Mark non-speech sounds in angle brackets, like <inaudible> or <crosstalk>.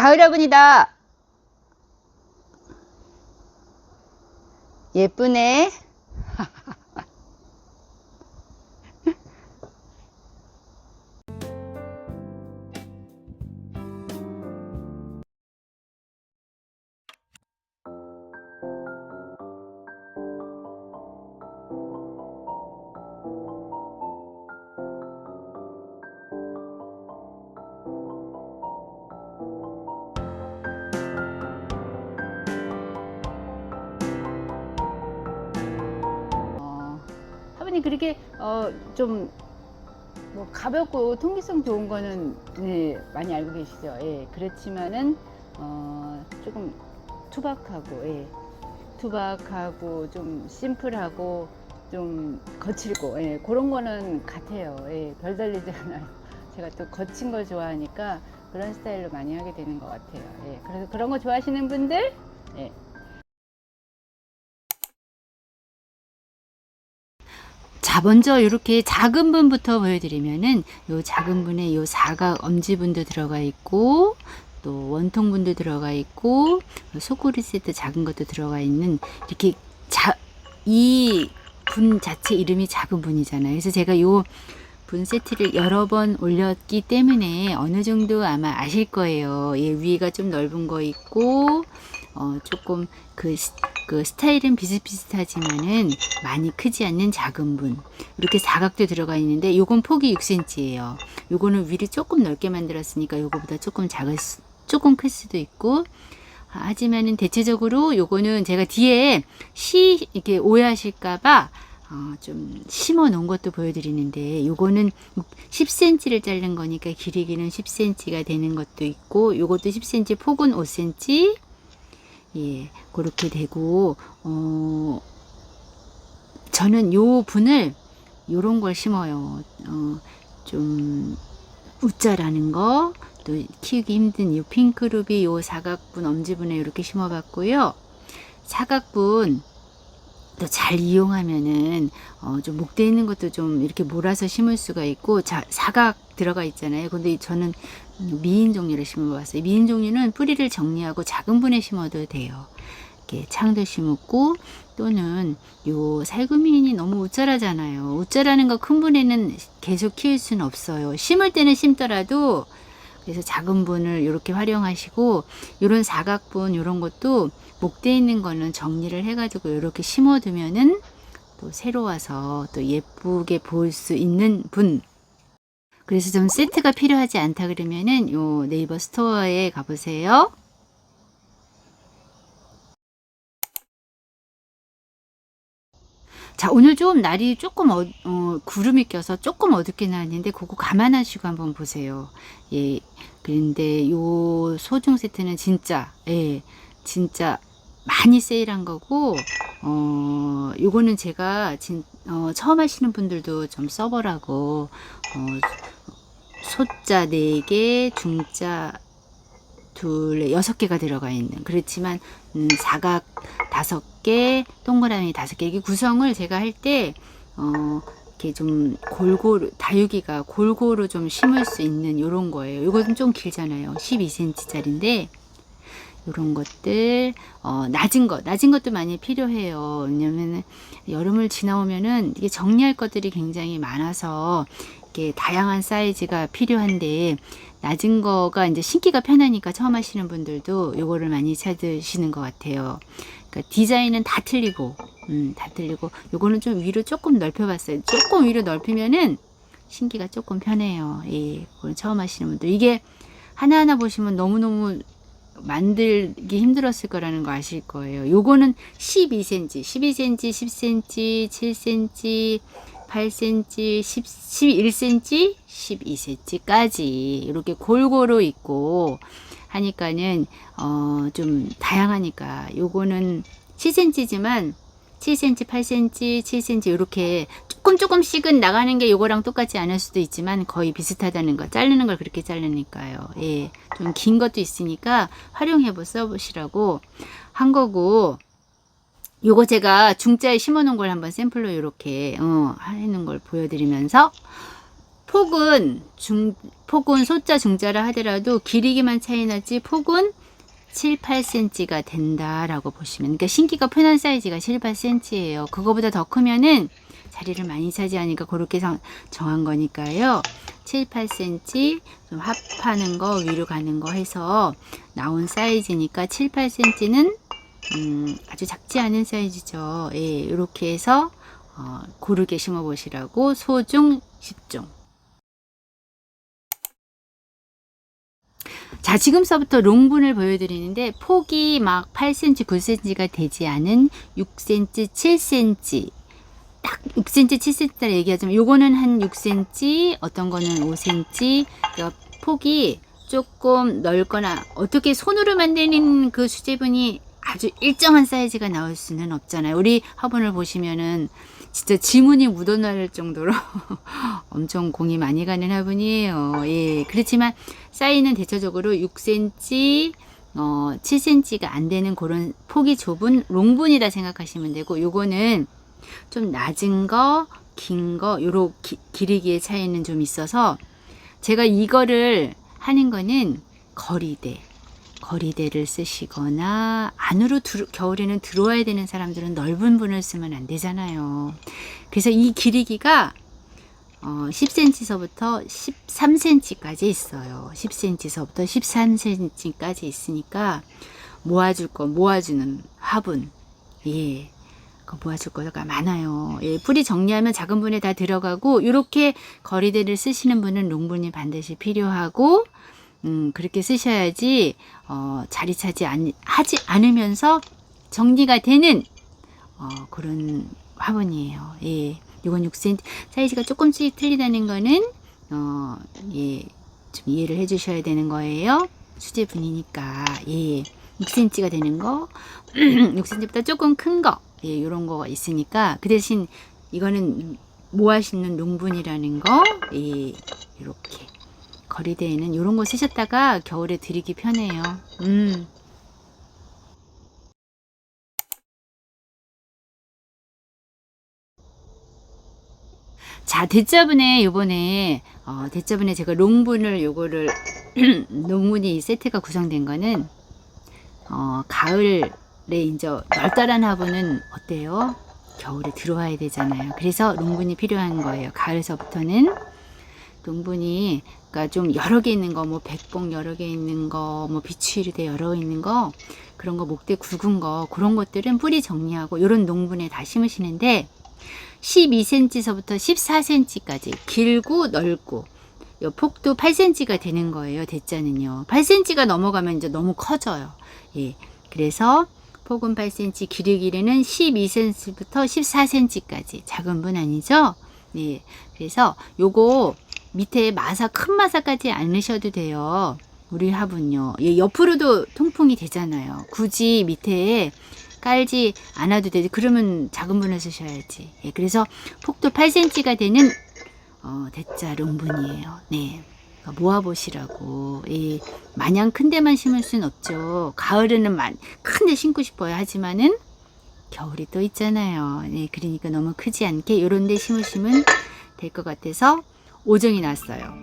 가을 화분이다. 예쁘네. 화분이 그렇게 어, 좀 뭐 가볍고 통기성 좋은 거는 네, 많이 알고 계시죠. 예, 그렇지만은 어, 조금 투박하고 예, 투박하고 좀 심플하고 좀 거칠고 예, 그런 거는 같아요. 예, 별 달리지 않아요. <laughs> 제가 또 거친 걸 좋아하니까 그런 스타일로 많이 하게 되는 것 같아요. 예, 그래서 그런 거 좋아하시는 분들 예, 자, 먼저 이렇게 작은 분부터 보여드리면은 요 작은 분에 요 사각 엄지분도 들어가 있고 또 원통분도 들어가 있고 소쿠리 세트 작은 것도 들어가 있는 이렇게 자, 이 분 자체 이름이 작은 분이잖아요. 그래서 제가 요 분 세트를 여러 번 올렸기 때문에 어느 정도 아마 아실 거예요. 예, 위가 좀 넓은 거 있고 어, 조금 그, 스- 그 스타일은 비슷비슷하지만은 많이 크지 않는 작은 분. 이렇게 사각도 들어가 있는데 요건 폭이 6cm예요. 요거는 위를 조금 넓게 만들었으니까 요거보다 조금 작을 수, 조금 클 수도 있고 아, 하지만은 대체적으로 요거는 제가 뒤에 시 이렇게 오해하실까봐 어, 좀 심어 놓은 것도 보여드리는데 요거는 10cm를 자른 거니까 길이기는 10cm가 되는 것도 있고 요것도 10cm 폭은 5cm 예 그렇게 되고 어 저는 요 분을 요런 걸 심어요. 어좀 우짜라는 거 또 키우기 힘든 요 핑크루비 요 사각분 엄지분에 이렇게 심어봤고요. 사각분 또 잘 이용하면은 어, 좀 목대 있는 것도 좀 이렇게 몰아서 심을 수가 있고 자, 사각 들어가 있잖아요. 근데 저는 미인 종류를 심어봤어요. 미인 종류는 뿌리를 정리하고 작은 분에 심어도 돼요. 이렇게 창도 심었고 또는 요 살구미인이 너무 우짜라잖아요. 우짜라는 거 큰 분에는 계속 키울 수는 없어요. 심을 때는 심더라도 그래서 작은 분을 이렇게 활용하시고 이런 사각분 이런 것도 목대 있는 거는 정리를 해가지고 이렇게 심어두면은 또 새로 와서 또 예쁘게 보일 수 있는 분. 그래서 좀 세트가 필요하지 않다 그러면은 요 네이버 스토어에 가보세요. 자, 오늘 좀 날이 조금 어, 어, 구름이 껴서 조금 어둡게 나왔는데 그거 감안하시고 한번 보세요. 예. 그런데 요 소중 세트는 진짜 예. 진짜 많이 세일한 거고 어 요거는 제가 진, 어, 처음 하시는 분들도 좀 써보라고 어, 소자 4개, 중자 둘, 여섯 개가 들어가 있는 그렇지만 음, 사각 다섯 개, 동그라미 다섯 개 이게 구성을 제가 할 때 어, 이렇게 좀 골고루 다육이가 골고루 좀 심을 수 있는 요런 거예요. 요거는 좀 길잖아요. 12cm짜리인데 요런 것들 어, 낮은 것 낮은 것도 많이 필요해요. 왜냐면은 여름을 지나오면은 이게 정리할 것들이 굉장히 많아서 이렇게 다양한 사이즈가 필요한데 낮은 거가 이제 신기가 편하니까 처음 하시는 분들도 요거를 많이 찾으시는 것 같아요. 그러니까 디자인은 다 틀리고, 음, 다 틀리고, 요거는 좀 위로 조금 넓혀봤어요. 조금 위로 넓히면은 신기가 조금 편해요. 예, 그건 처음 하시는 분들. 이게 하나하나 보시면 너무너무 만들기 힘들었을 거라는 거 아실 거예요. 요거는 12cm, 12cm, 10cm, 7cm, 8cm, 10, 11cm, 12cm까지 이렇게 골고루 있고 하니까는 어 좀 다양하니까 요거는 7cm지만 7cm, 8cm, 7cm 이렇게 조금 조금씩은 나가는 게 요거랑 똑같지 않을 수도 있지만 거의 비슷하다는 거. 자르는 걸 그렇게 자르니까요. 예. 좀 긴 것도 있으니까 활용해 보 써보시라고 한 거고 요거 제가 중자에 심어 놓은 걸 한번 샘플로 이렇게 어, 하는 걸 보여드리면서 폭은 중 폭은 소자 중자라 하더라도 길이기만 차이 나지 폭은 7, 8cm가 된다라고 보시면 그러니까 신기가 편한 사이즈가 7, 8cm예요. 그거보다 더 크면은 자리를 많이 차지하니까 그렇게 정- 정한 거니까요. 7, 8cm 좀 합하는 거 위로 가는 거 해서 나온 사이즈니까 7, 8cm는 음, 아주 작지 않은 사이즈죠. 예, 이렇게 해서 어, 고르게 심어 보시라고 소중 10종. 자, 지금서부터 롱분을 보여드리는데 폭이 막 8cm, 9cm가 되지 않은 6cm, 7cm 딱 6cm, 7cm를 얘기하자면 요거는 한 6cm, 어떤 거는 5cm. 그러니까 폭이 조금 넓거나 어떻게 손으로 만드는 그 수제분이 아주 일정한 사이즈가 나올 수는 없잖아요. 우리 화분을 보시면은 진짜 지문이 묻어날 정도로 <laughs> 엄청 공이 많이 가는 화분이에요. 예. 그렇지만 사이는 대체적으로 6cm, 어, 7cm가 안 되는 그런 폭이 좁은 롱분이다 생각하시면 되고 요거는 좀 낮은 거, 긴 거, 요런 기, 길이기의 차이는 좀 있어서 제가 이거를 하는 거는 거리대, 거리대를 쓰시거나 안으로 들, 겨울에는 들어와야 되는 사람들은 넓은 분을 쓰면 안 되잖아요. 그래서 이 길이기가 어, 10cm서부터 13cm까지 있어요. 10cm서부터 13cm까지 있으니까 모아줄 거 모아주는 화분. 예. 그 모아줄 거가 많아요. 예, 뿌리 정리하면 작은 분에 다 들어가고 이렇게 거리대를 쓰시는 분은 롱분이 반드시 필요하고 음, 그렇게 쓰셔야지 어, 자리 차지 않, 하지 않으면서 정리가 되는 어, 그런 화분이에요. 예. 이건 6cm 사이즈가 조금씩 틀리다는 거는 어, 예, 좀 이해를 해 주셔야 되는 거예요. 수제분이니까. 예. 6cm가 되는 거, <clears throat> 6cm보다 조금 큰 거, 예, 이런 거가 있으니까 그 대신 이거는 모아 심는 농분이라는 거, 예, 이렇게 거리대에는 이런 거 쓰셨다가 겨울에 드리기 편해요. 음. 자, 대자분에 요번에 어, 대자분에 제가 롱분을 요거를 <clears throat> 롱분이 세트가 구성된 거는 어, 가을에 이제 널따란 화분은 어때요? 겨울에 들어와야 되잖아요. 그래서 롱분이 필요한 거예요. 가을서부터는 롱분이 그러니까 좀 여러 개 있는 거, 뭐 백봉 여러 개 있는 거, 뭐 비추이르대 여러 개 있는 거, 그런 거 목대 굵은 거 그런 것들은 뿌리 정리하고 요런 농분에 다 심으시는데 12cm서부터 14cm까지 길고 넓고 요 폭도 8cm가 되는 거예요. 대자는요. 8cm가 넘어가면 이제 너무 커져요. 예. 그래서 폭은 8cm, 길이기는 12cm부터 14cm까지 작은 분 아니죠? 예. 그래서 요거 밑에 마사 큰 마사까지 안 넣으셔도 돼요. 우리 화분요. 예, 옆으로도 통풍이 되잖아요. 굳이 밑에 깔지 않아도 되지. 그러면 작은 분을 쓰셔야지. 예, 그래서 폭도 8cm가 되는 어, 대자 롱분이에요. 네. 그러니까 모아보시라고. 예, 마냥 큰 데만 심을 순 없죠. 가을에는 큰 데 심고 싶어요. 하지만은 겨울이 또 있잖아요. 네, 그러니까 너무 크지 않게 요런 데 심으시면 될 것 같아서 5정이 났어요.